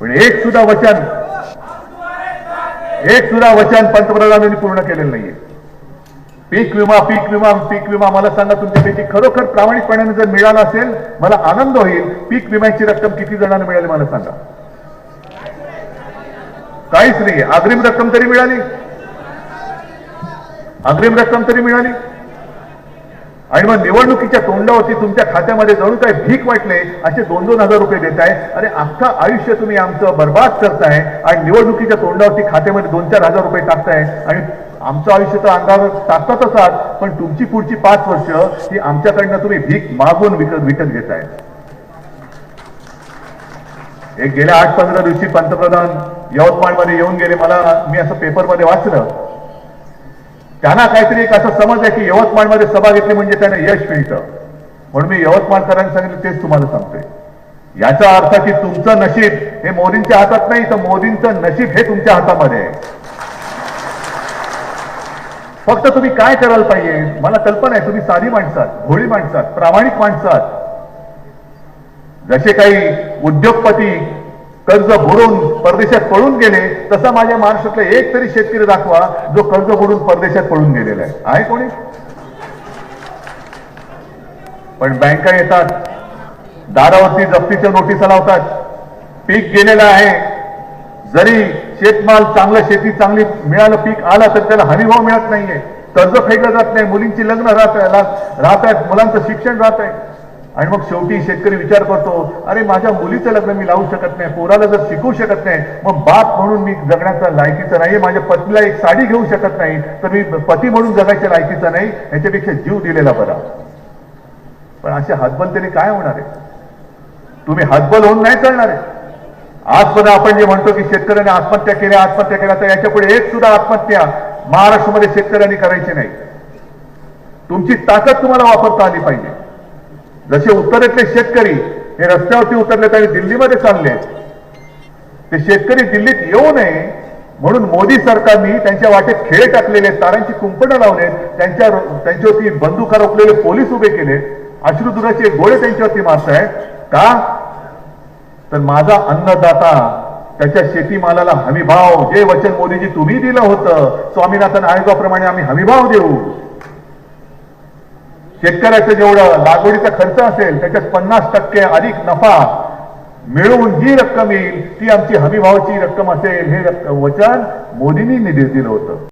पण एक सुद्धा वचन एक सुद्धा वचन पंतप्रधानांनी पूर्ण केलेलं नाहीये. पीक विमा पीक विमा पीक विमा मला सांगा तुमच्यापैकी खरोखर प्रामाणिकपणाने जर मिळाला असेल मला आनंद होईल पीक विम्याची रक्कम किती जणांना मिळाली मला सांगा. काहीच नाही अग्रिम रक्कम तरी मिळाली. अग्रिम रक्कम तरी मिळाली. आणि मग निवडणुकीच्या तोंडावरती तुमच्या खात्यामध्ये जणू काय भीक वाटले असे दोन दोन हजार रुपये देताय अरे अख्खा आयुष्य तुम्ही आमचं बर्बाद करताय आणि निवडणुकीच्या तोंडावरती खात्यामध्ये दोन चार हजार रुपये टाकताय. आणि आमचं आयुष्य तर अंगावर टाकतातच आहात पण तुमची पुढची पाच वर्ष ही आमच्याकडनं तुम्ही भीक मागून विकत विकत घेताय. एक गेल्या आठ पंधरा दिवशी पंतप्रधान यवतमाळमध्ये येऊन गेले मला मी असं पेपरमध्ये वाचलं. त्यांना काहीतरी एक असं समज आहे की यवतमाळमध्ये सभा घेतली म्हणजे त्यांना यश मिळतं. म्हणून मी यवतमाळकरांनी सांगितलं तेच तुम्हाला सांगतोय. याचा अर्थ की तुमचं नशीब हे मोदींच्या हातात नाही तर मोदींचं नशीब हे तुमच्या हातामध्ये आहे. फक्त तुम्ही काय करायला पाहिजे? मला कल्पना आहे तुम्ही साधी माणसात भोळी माणसात प्रामाणिक माणसात जसे काही उद्योगपती कर्ज बुडून परदेशात पळून गेले तसा माझ्या महाराष्ट्रातला एक तरी शेतकरी दाखवा जो कर्ज बुडून परदेशात पळून गेलेला आहे. आहे कोणी? पण बँका येतात. दारावरती जप्तीच्या नोटिसा लावतात. पीक गेलेलं आहे. जरी शेतमाल चांगलं शेती चांगली मिळालं पीक आलं तर त्याला हमीभाव मिळत नाहीये. कर्ज फेकलं जात नाही. मुलींची लग्न राहत राहत आहेत. मुलांचं शिक्षण राहत आहे. आणि मग शेवटी शेतकरी विचार करतो अरे माझ्या मुलीचं लग्न मी लावू शकत नाही पोराला जर शिकवू शकत नाही मग बाप म्हणून मी जगण्याचा लायकीचं नाही माझ्या पत्नीला एक साडी घेऊ शकत नाही तर मी पती म्हणून जगायच्या लायकीचा नाही याच्यापेक्षा जीव दिलेला बरा. पण असे हातबल तरी काय होणार आहे? तुम्ही हातबल होऊन नाही चालणार आहे. आजपर्यंत आपण जे म्हणतो की शेतकऱ्याने आत्महत्या केल्या आत्महत्या केल्या तर याच्यापुढे एक सुद्धा आत्महत्या महाराष्ट्रामध्ये शेतकऱ्यांनी करायची नाही. तुमची ताकद तुम्हाला वापरता आली पाहिजे. जसे उत्तरेतले शेतकरी हे रस्त्यावरती उतरलेत आणि दिल्लीमध्ये चालले. ते शेतकरी दिल्लीत येऊ नये म्हणून मोदी सरकारने त्यांच्या वाटेत खेळ टाकलेले तारांची कुंपणं लावले त्यांच्या त्यांच्यावरती बंदुका रोखलेले पोलीस उभे केले अश्रुदुराचे गोळे त्यांच्यावरती मारतायत. का? तर माझा अन्नदाता त्याच्या शेतीमालाला हमीभाव जे वचन मोदीजी तुम्ही दिलं होतं स्वामीनाथन आयोगाप्रमाणे आम्ही हमीभाव देऊ. शेतकऱ्याचं जेवढं लागवडीचा खर्च असेल त्याच्यात पन्नास टक्के अधिक नफा मिळवून जी रक्कम येईल ती आमची हमीभावाची रक्कम असेल हे वचन मोदींनी दिलं होतं.